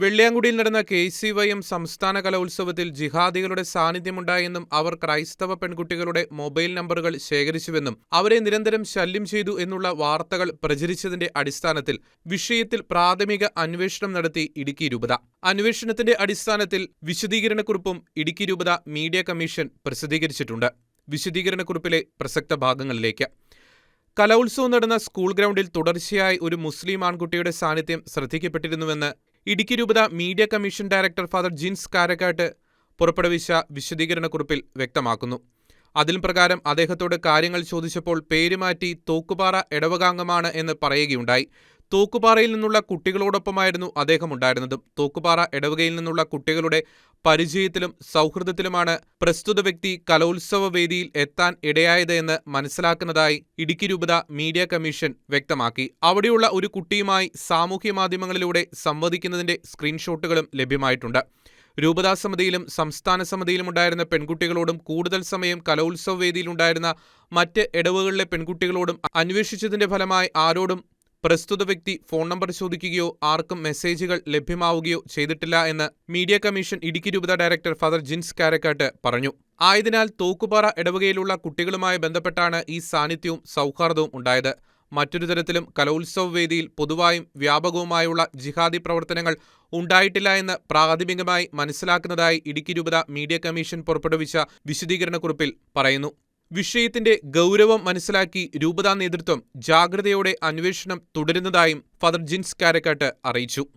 വെള്ളിയാങ്കുടിയിൽ നടന്ന K C Y M സംസ്ഥാന കലോത്സവത്തിൽ ജിഹാദികളുടെ സാന്നിധ്യമുണ്ടായെന്നും അവർ ക്രൈസ്തവ പെൺകുട്ടികളുടെ മൊബൈൽ നമ്പറുകൾ ശേഖരിച്ചുവെന്നും അവരെ നിരന്തരം ശല്യം ചെയ്തു എന്നുള്ള വാർത്തകൾ പ്രചരിച്ചതിന്റെ അടിസ്ഥാനത്തിൽ വിഷയത്തിൽ പ്രാഥമിക അന്വേഷണം നടത്തി ഇടുക്കി രൂപത. അന്വേഷണത്തിന്റെ അടിസ്ഥാനത്തിൽ വിശദീകരണക്കുറിപ്പും ഇടുക്കി രൂപത മീഡിയ കമ്മീഷൻ പ്രസിദ്ധീകരിച്ചിട്ടുണ്ട്. വിശദീകരണക്കുറിപ്പിലെ പ്രസക്ത ഭാഗങ്ങളിലേക്ക്. കലോത്സവം നടന്ന സ്കൂൾ ഗ്രൗണ്ടിൽ തുടർച്ചയായി ഒരു മുസ്ലിം ആൺകുട്ടിയുടെ സാന്നിധ്യം ശ്രദ്ധിക്കപ്പെട്ടിരുന്നുവെന്ന് ഇടുക്കി രൂപത media commission director father Jins Karakkattu പുറപ്പെടുവിച്ച വിശദീകരണക്കുറിപ്പിൽ വ്യക്തമാക്കുന്നു. അതിൽ പ്രകാരം അദ്ദേഹത്തോട് കാര്യങ്ങൾ ചോദിച്ചപ്പോൾ പേരുമാറ്റി തോക്കുപാറ ഇടവകാംഗമാണ് എന്ന് പറയുകയുണ്ടായി. തോക്കുപാറയിൽ നിന്നുള്ള കുട്ടികളോടൊപ്പമായിരുന്നു അദ്ദേഹം ഉണ്ടായിരുന്നത്. തോക്കുപാറ ഇടവകയിൽ നിന്നുള്ള കുട്ടികളുടെ പരിചയത്തിലും സൗഹൃദത്തിലുമാണ് പ്രസ്തുത വ്യക്തി കലോത്സവ വേദിയിൽ എത്താൻ ഇടയായത് എന്ന് മനസ്സിലാക്കുന്നതായി ഇടുക്കി രൂപത മീഡിയ കമ്മീഷൻ വ്യക്തമാക്കി. അവിടെയുള്ള ഒരു കുട്ടിയുമായി സാമൂഹ്യ മാധ്യമങ്ങളിലൂടെ സംവദിക്കുന്നതിന്റെ സ്ക്രീൻഷോട്ടുകളും ലഭ്യമായിട്ടുണ്ട്. രൂപതാ സമിതിയിലും സംസ്ഥാന സമിതിയിലും ഉണ്ടായിരുന്ന പെൺകുട്ടികളോടും കൂടുതൽ സമയം കലോത്സവ വേദിയിലുണ്ടായിരുന്ന മറ്റ് ഇടവുകളിലെ പെൺകുട്ടികളോടും അന്വേഷിച്ചതിന്റെ ഫലമായി ആരോടും പ്രസ്തുത വ്യക്തി ഫോൺ നമ്പർ ചോദിക്കുകയോ ആർക്കും മെസ്സേജുകൾ ലഭ്യമാവുകയോ ചെയ്തിട്ടില്ല എന്ന് മീഡിയ കമ്മീഷൻ ഇടുക്കി രൂപത ഡയറക്ടർ ഫാദർ ജിൻസ് കാരക്കാട്ട് പറഞ്ഞു. ആയതിനാൽ തോക്കുപാറ ഇടവകയിലുള്ള കുട്ടികളുമായി ബന്ധപ്പെട്ടാണ് ഈ സാന്നിധ്യവും സൗഹാർദ്ദവും ഉണ്ടായത്. മറ്റൊരു തരത്തിലും കലോത്സവ വേദിയിൽ പൊതുവായും വ്യാപകവുമായുള്ള ജിഹാദി പ്രവർത്തനങ്ങൾ ഉണ്ടായിട്ടില്ല എന്ന് പ്രാഥമികമായി മനസ്സിലാക്കുന്നതായി ഇടുക്കി രൂപത മീഡിയ കമ്മീഷൻ പുറപ്പെടുവിച്ച വിശദീകരണക്കുറിപ്പിൽ പറയുന്നു. വിഷയത്തിന്റെ ഗൗരവം മനസ്സിലാക്കി രൂപതാ നേതൃത്വം ജാഗ്രതയോടെ അന്വേഷണം തുടരുന്നതായും ഫാദർ ജിൻസ് കാരക്കാട്ട് അറിയിച്ചു.